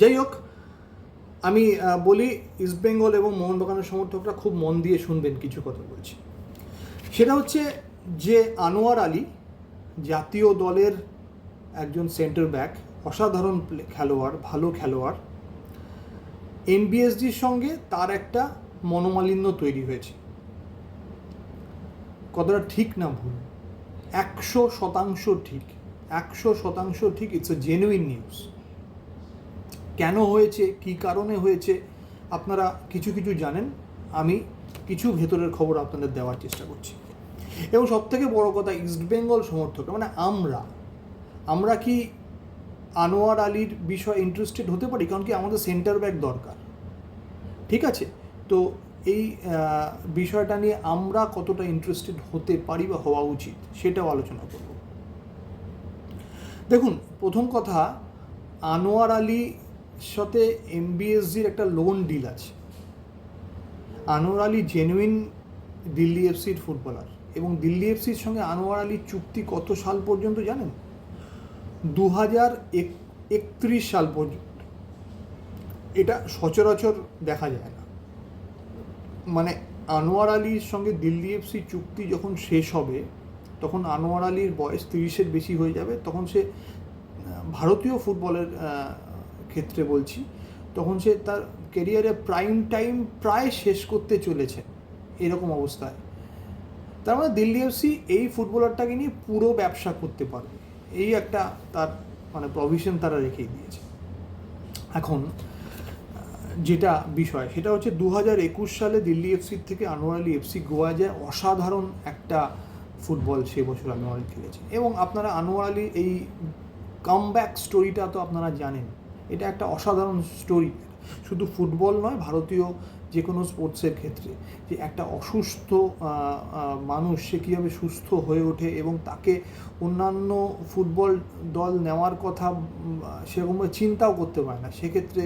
যাই হোক, আমি বলি ইস্টবেঙ্গল এবং মোহনবাগানের সমর্থকরা খুব মন দিয়ে শুনবেন কিছু কথা বলছি। সেটা হচ্ছে যে আনোয়ার আলী জাতীয় দলের একজন সেন্টার ব্যাক অসাধারণ খেলোয়াড়, ভালো খেলোয়াড় এনবিএসডির সঙ্গে তার একটা মনোমালিন্য তৈরি হয়েছে। কতটা ঠিক না ভুল? একশো শতাংশ ঠিক, একশো শতাংশ ঠিক ইটস এ জেনুইন নিউজ কেন হয়েছে, কি কারণে হয়েছে, আপনারা কিছু কিছু জানেন। আমি কিছু ভেতরের খবর আপনাদের দেওয়ার চেষ্টা করছি। এবং সব থেকে বড় কথা ইস্টবেঙ্গল সমর্থক মানে আমরা আমরা কি আনোয়ার আলীর বিষয়ে ইন্টারেস্টেড হতে পারি? কারণ কি আমাদের সেন্টার ব্যাক দরকার। ঠিক আছে? তো এই বিষয়টা নিয়ে আমরা কতটা ইন্টারেস্টেড হতে পারি বা হওয়া উচিত, সেটাও আলোচনা করব। দেখুন, প্রথম কথা, আনোয়ার আলীর সাথে এমবিএসজির একটা লোন ডিল আছে। আনোয়ার আলী জেনুইন দিল্লি এফসির ফুটবলার এবং দিল্লি এফসির সঙ্গে আনোয়ার আলীর চুক্তি কত সাল পর্যন্ত জানেন? দু হাজার একত্রিশ সাল পর্যন্ত। এটা সচরাচর দেখা যায় না। মানে আনোয়ার আলীর সঙ্গে দিল্লি এফসি চুক্তি যখন শেষ হবে, তখন আনোয়ার আলীর বয়স তিরিশের বেশি হয়ে যাবে, তখন সে ভারতীয় ফুটবলের ক্ষেত্রে বলছি, তখন সে তার কেরিয়ারে প্রাইম টাইম প্রায় শেষ করতে চলেছে, এরকম অবস্থায়। তার মানে দিল্লি এফসি এই ফুটবলারটাকে নিয়ে পুরো ব্যবসা করতে পারবে, এই একটা তার মানে প্রভিশন তারা রেখেই দিয়েছে। এখন, যেটা বিষয়, সেটা হচ্ছে দু হাজার একুশ সালে দিল্লি এফসির থেকে আনোয়ার আলী এফসি গোয়া যায়, অসাধারণ একটা ফুটবল সে বছর আনোয়ার খেলেছে। এবং আপনারা আনোয়ার আলী এই কামব্যাক স্টোরিটা তো আপনারা জানেন এটা একটা অসাধারণ স্টোরি শুধু ফুটবল নয়, ভারতীয় যে কোনো স্পোর্টসের ক্ষেত্রে। যে একটা অসুস্থ মানুষ, সে কীভাবে সুস্থ হয়ে ওঠে এবং তাকে অন্যান্য ফুটবল দল নেওয়ার কথা সেরকমভাবে চিন্তাও করতে পারে না। সেক্ষেত্রে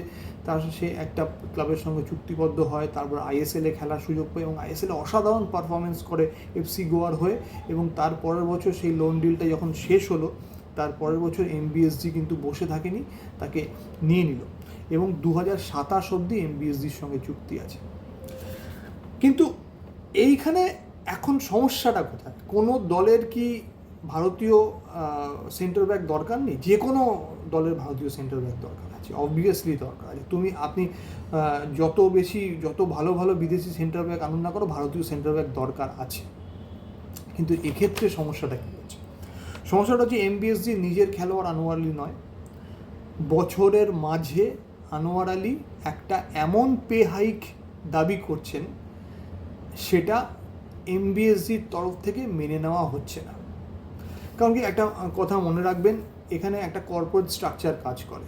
তার, সে একটা ক্লাবের সঙ্গে চুক্তিবদ্ধ হয়, তারপর আইএসএলে খেলার সুযোগ পায় এবং আইএসএলে অসাধারণ পারফরমেন্স করে এফসি গোয়ার হয়ে এবং তার পরের বছর সেই লোন ডিলটা যখন শেষ হলো তার পরের বছর এমবিএসজি কিন্তু বসে থাকেনি, তাকে নিয়ে নিল। এবং দু হাজার সাতাশ অব্দি এমবিএসজির সঙ্গে চুক্তি আছে। কিন্তু এইখানে এখন সমস্যাটা কোথায়? কোনো দলের কি ভারতীয় সেন্টার ব্যাক দরকার নেই? যে কোনো দলের ভারতীয় সেন্টার ব্যাক দরকার আছে অবভিয়াসলি দরকার আছে। তুমি, আপনি যত বেশি, যত ভালো ভালো বিদেশি সেন্টার ব্যাক আনুন না করো ভারতীয় সেন্টার ব্যাক দরকার আছে। কিন্তু এক্ষেত্রে সমস্যাটা কী? সমস্যাটা হচ্ছে এমবিএসজি নিজের খেলোয়াড় আনোয়ার আলী নয়। বছরের মাঝে আনোয়ার আলী একটা এমন পে হাইক দাবি করছেন, সেটা এমবিএসজির তরফ থেকে মেনে নেওয়া হচ্ছে না। কারণ কি একটা কথা মনে রাখবেন, এখানে একটা কর্পোরেট স্ট্রাকচার কাজ করে।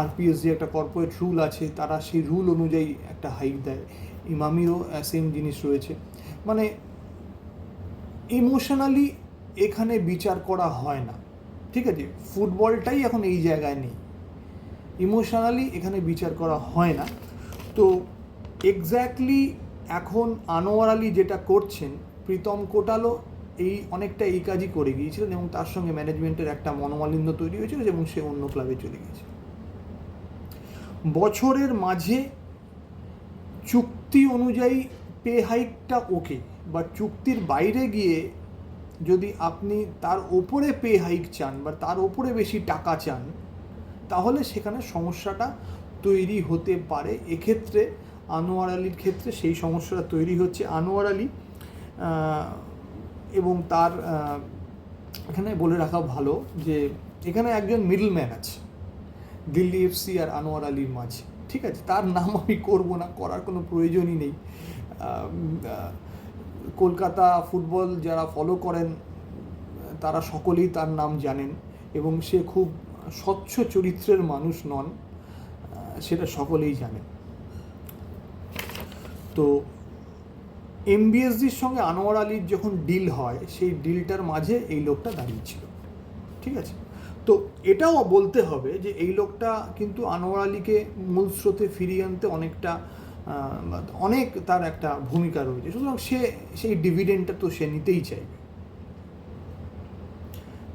আরপিএসজি একটা কর্পোরেট রুল আছে, তারা সেই রুল অনুযায়ী একটা হাইক দেয়। ইমামিরও সেম জিনিস রয়েছে। মানে ইমোশনালি এখানে বিচার করা হয় না। ঠিক আছে? ফুটবলটাই এখন এই জায়গায় নেই। ইমোশনালি এখানে বিচার করা হয় না। তো এক্স্যাক্টলি এখন আনোয়ার আলী যেটা করছেন, প্রীতম কোটালও এই অনেকটা এই কাজই করে গিয়েছিলেন এবং তার সঙ্গে ম্যানেজমেন্টের একটা মনোমালিন্য তৈরি হয়েছিল এবং সে অন্য ক্লাবে চলে গিয়েছে। বছরের মাঝে চুক্তি অনুযায়ী পে হাইকটা ওকে, বা চুক্তির বাইরে গিয়ে যদি আপনি তার ওপরে পে হাইক চান বা তার ওপরে বেশি টাকা চান, তাহলে সেখানে সমস্যাটা তৈরি হতে পারে। এক্ষেত্রে আনোয়ার আলীর ক্ষেত্রে সেই সমস্যাটা তৈরি হচ্ছে। আনোয়ার আলী এবং তার এখানে বলে রাখা ভালো যে এখানে একজন মিডলম্যান আছে, দিল্লি এফসি আর আনোয়ার আলীর মাঝে। ঠিক আছে? তার নাম আমি করব না, করার কোনো প্রয়োজনই নেই। কলকাতা ফুটবল যারা ফলো করেন, তারা সকলেই তার নাম জানেন এবং সে খুব স্বচ্ছ চরিত্রের মানুষ নন, সেটা সকলেই জানেন। তো এমবিএসজির সঙ্গে আনোয়ার আলীর যখন ডিল হয়, সেই ডিলটার মাঝে এই লোকটা দাঁড়িয়েছিল ঠিক আছে? তো এটাও বলতে হবে যে, এই লোকটা কিন্তু আনোয়ার আলীকে মূল স্রোতে ফিরিয়ে আনতে অনেকটা অনেক তার একটা ভূমিকা রয়েছে। সুতরাং সে, সেই ডিভিডেন্ডটা তো সে নিতেই চাইবে।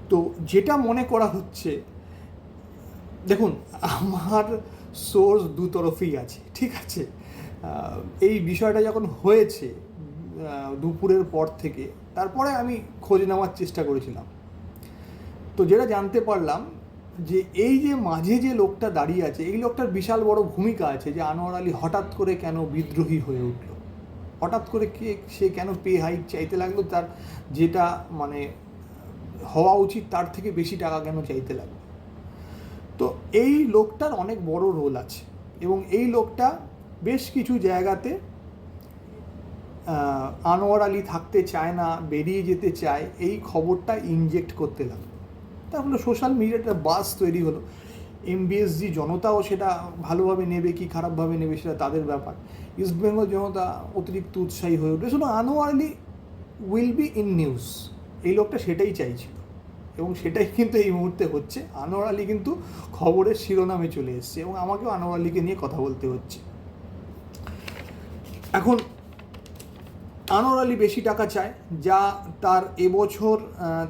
তো যেটা মনে করা হচ্ছে, দেখুন, আমার সোর্স দু তরফেই আছে, ঠিক আছে? এই বিষয়টা যখন হয়েছে দুপুরের পর থেকে, তারপরে আমি খোঁজ নেওয়ার চেষ্টা করেছিলাম। তো যেটা জানতে পারলাম যে এই যে মাঝে যে লোকটা দাঁড়িয়ে আছে, এই লোকটার বিশাল বড় ভূমিকা আছে যে আনোয়ার আলী হঠাৎ করে কেন বিদ্রোহী হয়ে উঠল? হঠাৎ করে কে, সে কেন পে হাইক চাইতে লাগল? তার যেটা মানে হওয়া উচিত, তার থেকে বেশি টাকা কেন চাইতে লাগল? তো এই লোকটার অনেক বড় রোল আছে এবং এই লোকটা বেশ কিছু জায়গাতে আনোয়ার আলী থাকতে চায় না, বেরিয়ে যেতে চায়, এই খবরটা ইনজেক্ট করতে লাগল। তারপরে সোশ্যাল মিডিয়াটা বাস তৈরি হলো। এমবিএসজি জনতাও সেটা ভালোভাবে নেবে কি খারাপভাবে নেবে সেটা তাদের ব্যাপার। ইস্টবেঙ্গল জনতা অতিরিক্ত উৎসাহী হয়ে উঠবে। শুধু Anwar Ali will be in news এই লোকটা সেটাই চাইছিল। এবং সেটাই কিন্তু এই মুহূর্তে হচ্ছে। আনোয়ার আলী কিন্তু খবরের শিরোনামে চলে এসছে এবং আমাকেও আনোয়ার আলীকে নিয়ে কথা বলতে হচ্ছে। এখন আনোয়ার আলী বেশি টাকা চায়, যা তার এবছর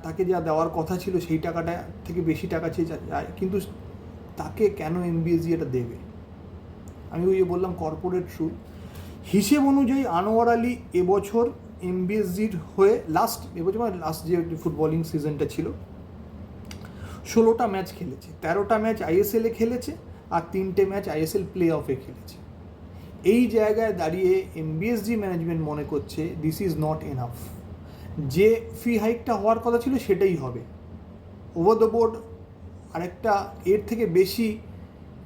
তাকে যা দেওয়ার কথা ছিল সেই টাকাটা থেকে বেশি টাকা চেয়ে চায়। কিন্তু তাকে কেন এমবিএসজি এটা দেবে? আমি ওই যে বললাম কর্পোরেট রুল হিসেব অনুযায়ী আনোয়ার আলী এবছর এমবিএসজির হয়ে লাস্ট এবছর মানে লাস্ট যে ফুটবলিং সিজনটা ছিল, ষোলোটা ম্যাচ খেলেছে। তেরোটা ম্যাচ আইএসএলে খেলেছে আর তিনটে ম্যাচ আইএসএল প্লে অফে খেলেছে। এই জায়গায় দাঁড়িয়ে এমবিএসজি ম্যানেজমেন্ট মনে করছে দিস ইজ নট এনাফ যে ফি হাইকটা হওয়ার কথা ছিল সেটাই হবে। ওভার দ্য বোর্ড আরেকটা, এর থেকে বেশি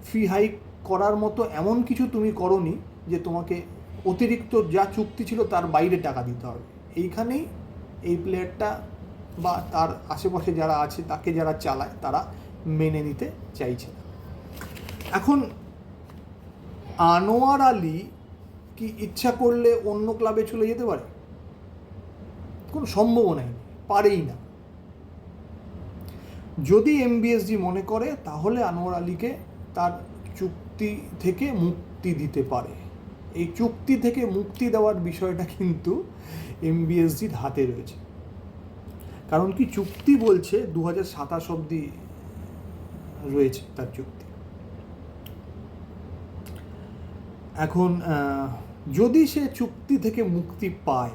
ফি হাইক করার মতো এমন কিছু তুমি করনি যে তোমাকে অতিরিক্ত যা চুক্তি ছিল তার বাইরে টাকা দিতে হবে। এইখানেই এই প্লেয়ারটা বা তার আশেপাশে যারা আছে, তাকে যারা চালায়, তারা মেনে নিতে চাইছে এখন আনোয়ার আলী কি ইচ্ছা করলে অন্য ক্লাবে চলে যেতে পারে? কোনো সম্ভাবনাই নেই, পারেই না। যদি এমবিএসজি মনে করে, তাহলে আনোয়ার আলীকে তার চুক্তি থেকে মুক্তি দিতে পারে। এই চুক্তি থেকে মুক্তি দেওয়ার বিষয়টা কিন্তু এমবিএসজির হাতে রয়েছে। কারণ কি, চুক্তি বলছে দু হাজার সাতাশ অব্দি রয়েছে তার চুক্তি। এখন যদি সে চুক্তি থেকে মুক্তি পায়,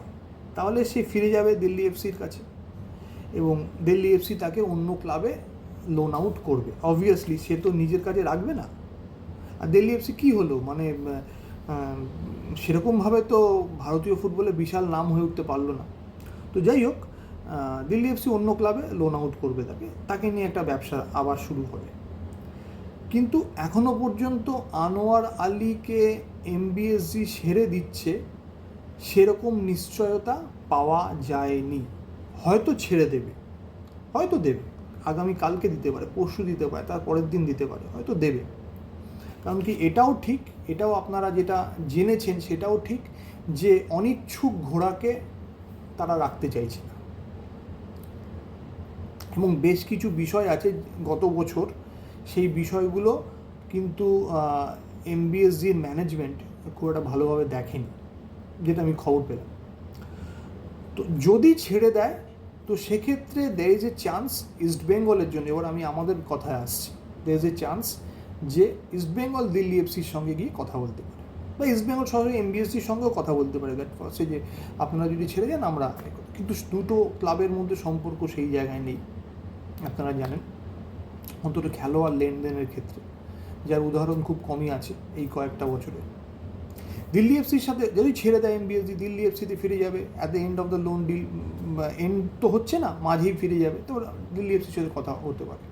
তাহলে সে ফিরে যাবে দিল্লি এফসির কাছে এবং দিল্লি এফসি তাকে অন্য ক্লাবে লোন আউট করবে। অবভিয়াসলি সে তো নিজের কাছে রাখবে না। আর দিল্লি এফসি কী হলো? মানে সেরকমভাবে তো ভারতীয় ফুটবলে বিশাল নাম হয়ে উঠতে পারল না। তো যাই হোক দিল্লি এফসি অন্য ক্লাবে লোন আউট করবে তাকে। তাকে নিয়ে একটা ব্যবসা আবার শুরু হবে। কিন্তু এখনও পর্যন্ত আনোয়ার আলীকে এমবিএসজি সেরে দিচ্ছে, সেরকম নিশ্চয়তা পাওয়া যায়নি। হয়তো ছেড়ে দেবে। হয়তো দেবে। আগামী কালকে দিতে পারে, পরশু দিতে পারে, তার পরের দিন দিতে পারে, হয়তো দেবে। কারণ কি এটাও ঠিক, এটাও আপনারা যেটা জেনেছেন সেটাও ঠিক যে অনিচ্ছুক ঘোড়াকে তারা রাখতে চাইছে না। এবং বেশ কিছু বিষয় আছে গত বছর, সেই বিষয়গুলো কিন্তু এমবিএসজির ম্যানেজমেন্ট খুব একটা ভালোভাবে দেখেনি, যেটা আমি খবর পেলাম। তো যদি ছেড়ে দেয়, তো সেক্ষেত্রে there is a chance East বেঙ্গলের জন্য, এবার আমি আমাদের কথায় আসছি। দের ইজ এ চান্স যে ইস্ট বেঙ্গল দিল্লি এফসির সঙ্গে গিয়ে কথা বলতে পারে। বা ইস্ট বেঙ্গল সঙ্গে এমবিএসসির সঙ্গেও কথা বলতে পারে। দ্যাট ফার্স্টে যে আপনারা যদি ছেড়ে যান আমরা কিন্তু দুটো ক্লাবের মধ্যে সম্পর্ক সেই জায়গায় নেই, আপনারা জানেন। অন্তত খেলোয়াড় লেনদেনের ক্ষেত্রে। যার উদাহরণ খুব কমই আছে এই কয়েকটা বছরে। দিল্লি এফসির সাথে যদি ছেড়ে দেয় এমবিএসজি দিল্লি এফসিতে ফিরে যাবে at the end of the loan deal end তো হচ্ছে না, মাঝেই ফিরে যাবে, তো দিল্লি এফসির সাথে কথা হতে পারে।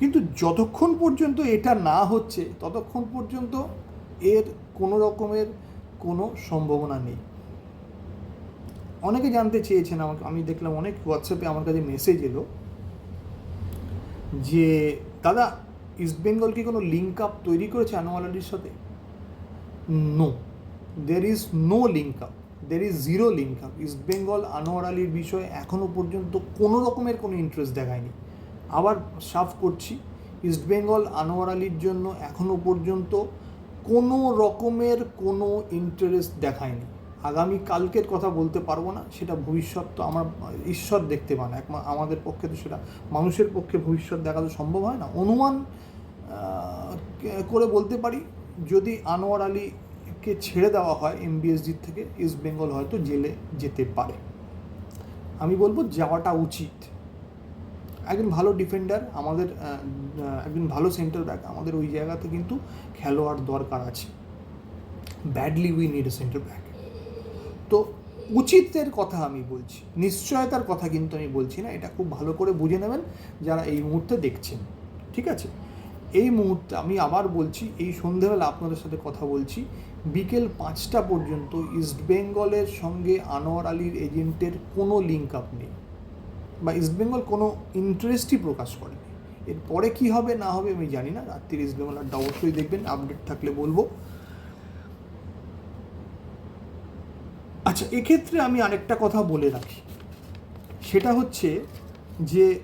কিন্তু যতক্ষণ পর্যন্ত এটা না হচ্ছে, ততক্ষণ পর্যন্ত এর কোনো রকমের কোনো সম্ভাবনা নেই। অনেকে জানতে চেয়েছেন আমাকে, আমি দেখলাম অনেক হোয়াটসঅ্যাপে আমার কাছে মেসেজ এলো যে, দাদা ইস্টবেঙ্গল কি কোনো লিঙ্ক আপ তৈরি করেছে আনোয়ার আলীর সাথে? No there is no link up there is zero link up East Bengal Anwar আলীর বিষয়ে এখনও পর্যন্ত কোনো রকমের কোনো ইন্টারেস্ট দেখায়নি। আবার সাফ করছি। ইস্টবেঙ্গল আনোয়ার আলীর জন্য এখনও পর্যন্ত কোনো রকমের কোনো ইন্টারেস্ট দেখায়নি। আগামী কালকের কথা বলতে পারব না। সেটা ভবিষ্যৎ তো আমার ঈশ্বর দেখতে পান। এক আমাদের পক্ষে তো সেটা মানুষের পক্ষে ভবিষ্যৎ দেখা তো সম্ভব হয় না। অনুমান করে বলতে পারি, যদি আনোয়ার আলীকে ছেড়ে দেওয়া হয় এমবিএসজির থেকে ইস্ট বেঙ্গল হয়তো জেলে যেতে পারে। আমি বলব যাওয়াটা উচিত। একজন ভালো ডিফেন্ডার আমাদের একজন ভালো সেন্টার ব্যাক আমাদের ওই জায়গাতে কিন্তু খেলোয়াড় দরকার আছে। Badly we need a centre back তো উচিতের কথা আমি বলছি, নিশ্চয়তার কথা কিন্তু আমি বলছি না, এটা খুব ভালো করে বুঝে নেবেন যারা এই মুহূর্তে দেখছেন, ঠিক আছে? এই মুহূর্তে আমি আবার বলছি, এই সন্ধেবেলা আপনাদের সাথে কথা বলছি। বিকেল পাঁচটা পর্যন্ত ইস্টবেঙ্গলের সঙ্গে আনোয়ার আলীর এজেন্টের কোনো লিঙ্ক আপ নেই। বা ইস্টবেঙ্গল কোনো ইন্টারেস্টই প্রকাশ করেনি। এরপরে কি হবে, না হবে আমি জানি না। রাত্রির ইস্টবেঙ্গল আড্ডা অবশ্যই দেখবেন আপডেট থাকলে বলব। আচ্ছা এক্ষেত্রে আমি আরেকটা কথা বলে রাখি। সেটা হচ্ছে যে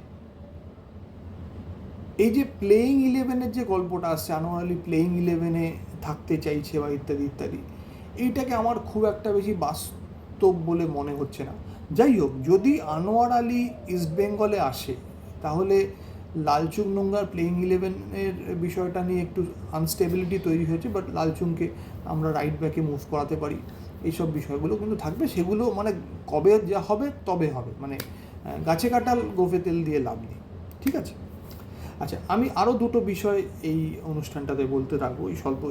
এই যে প্লেয়িং ইলেভেনের যে গল্পটা আসছে আনোয়ার আলী প্লেয়িং ইলেভেনে থাকতে চাইছে বা ইত্যাদি ইত্যাদি, এইটাকে আমার খুব একটা বেশি বাস্তব বলে মনে হচ্ছে না। যাই হোক যদি আনোয়ার আলী ইস্টবেঙ্গলে আসে, তাহলে লালচুং নোংরার প্লেয়িং ইলেভেনের বিষয়টা নিয়ে একটু আনস্টেবিলিটি তৈরি হয়েছে বাট লালচুংকে আমরা রাইট ব্যাকে মুভ করাতে পারি। এইসব বিষয়গুলো কিন্তু থাকবে, সেগুলো মানে কবে যা হবে, তবে হবে। মানে গাছে কাটাল গোফে তেল দিয়ে লাভ নেই। ঠিক আছে? আচ্ছা আমি আরও দুটো বিষয় এই অনুষ্ঠানটাতে বলতে থাকব, এই স্বল্প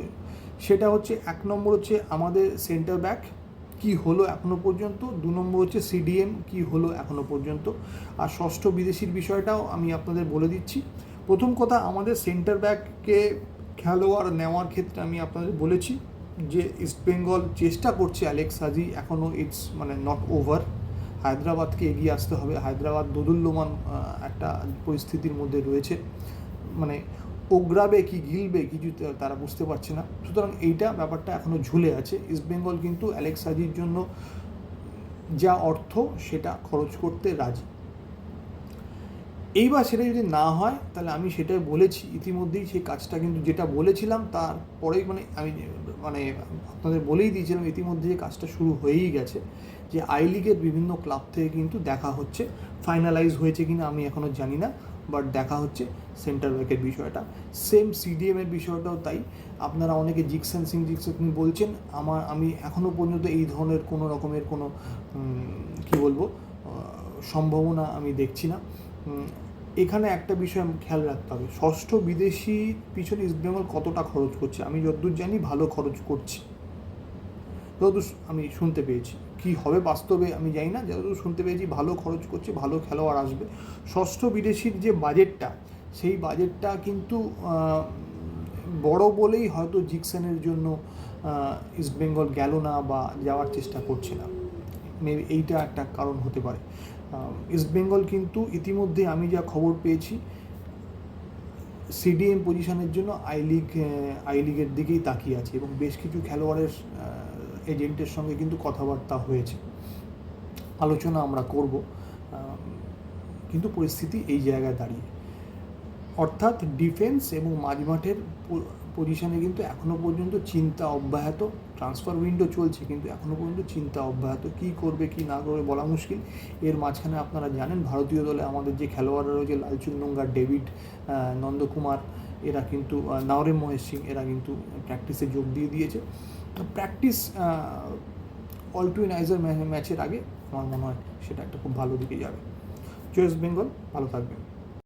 সেটা হচ্ছে, এক নম্বর হচ্ছে আমাদের সেন্টার ব্যাক কি হলো এখনও পর্যন্ত? দু নম্বর হচ্ছে সিডিএম কি হলো এখনও পর্যন্ত? আর ষষ্ঠ বিদেশির বিষয়টাও আমি আপনাদের বলে দিচ্ছি। প্রথম কথা, আমাদের সেন্টার ব্যাককে খেলোয়াড় নেওয়ার ক্ষেত্রে আমি আপনাদের বলেছি যে ইস্টবেঙ্গল চেষ্টা করছে অ্যালেক্স হাজি এখনও ইটস মানে নট ওভার হায়দ্রাবাদকে এগিয়ে আসতে হবে। হায়দ্রাবাদ দোদুল্যমান একটা পরিস্থিতির মধ্যে রয়েছে। মানে ওগ্রাবে কি গিলবে কিছু তারা বুঝতে পারছে না। সুতরাং এইটা ব্যাপারটা এখনও ঝুলে আছে। ইস্টবেঙ্গল কিন্তু অ্যালেক্স হাজির জন্য যা অর্থ সেটা খরচ করতে রাজি। এইবার সেটা যদি না হয়, তাহলে আমি সেটাই বলেছি। ইতিমধ্যেই সেই কাজটা কিন্তু যেটা বলেছিলাম তারপরেই মানে আমি মানে আপনাদের বলেই দিয়েছিলাম, ইতিমধ্যে যে কাজটা শুরু হয়েই গেছে, যে আই লিগের বিভিন্ন ক্লাব থেকে কিন্তু দেখা হচ্ছে। ফাইনালাইজ হয়েছে কিনা আমি এখনও জানি না, বাট দেখা হচ্ছে সেন্টার ব্যাকের বিষয়টা। সেম সিডিএম এর বিষয়টাও তাই। আপনারা অনেকে জিকসেন সিং জিকসেন সিং বলছেন, আমার, আমি এখনও পর্যন্ত এই ধরনের কোনো রকমের কোনো কি বলব সম্ভাবনা আমি দেখছি না। এখানে একটা বিষয় খেয়াল রাখতে হবে। ষষ্ঠ বিদেশি পিছনে ইস্টবেঙ্গল কতটা খরচ করছে? আমি যতদূর জানি ভালো খরচ করছে। যতদূর আমি শুনতে পেয়েছি। কি হবে বাস্তবে আমি জানি না। যতদূর শুনতে পেয়েছি ভালো খরচ করছে, ভালো খেলোয়াড় আসবে। ষষ্ঠ বিদেশির যে বাজেটটা, সেই বাজেটটা কিন্তু বড় বলেই হয়তো জিকসেনের জন্য ইস্টবেঙ্গল গেল না বা যাওয়ার চেষ্টা করছে না। মেবি এইটা একটা কারণ হতে পারে। ইস্টবেঙ্গল কিন্তু ইতিমধ্যে আমি যা খবর পেয়েছি সিডিএম পজিশনের জন্য আই লিগ আই লিগের দিকেই তাকিয়ে আছে এবং বেশ কিছু খেলোয়াড়ের এজেন্টের সঙ্গে কিন্তু কথাবার্তা হয়েছে। আলোচনা আমরা করব কিন্তু পরিস্থিতি এই জায়গায় দাঁড়িয়ে। অর্থাৎ ডিফেন্স এবং মাঝমাঠের পজিশনে কিন্তু এখনও পর্যন্ত চিন্তা অব্যাহত ট্রান্সফার উইন্ডো চলছে কিন্তু এখনও পর্যন্ত চিন্তা অব্যাহত। কী করবে কি না করবে বলা মুশকিল। এর মাঝখানে আপনারা জানেন ভারতীয় দলে আমাদের যে খেলোয়াড়রা রয়েছে লালচুং নোঙ্গা ডেভিড নন্দকুমার এরা কিন্তু আহ, নাওরেম মহেশ সিং এরা কিন্তু প্র্যাকটিসে যোগ দিয়ে দিয়েছে। প্র্যাকটিস অল টু ম্যাচের আগে আমার মনে হয় সেটা একটা খুব ভালো দিকে যাবে। ওয়েস্ট বেঙ্গল ভালো থাকবেন।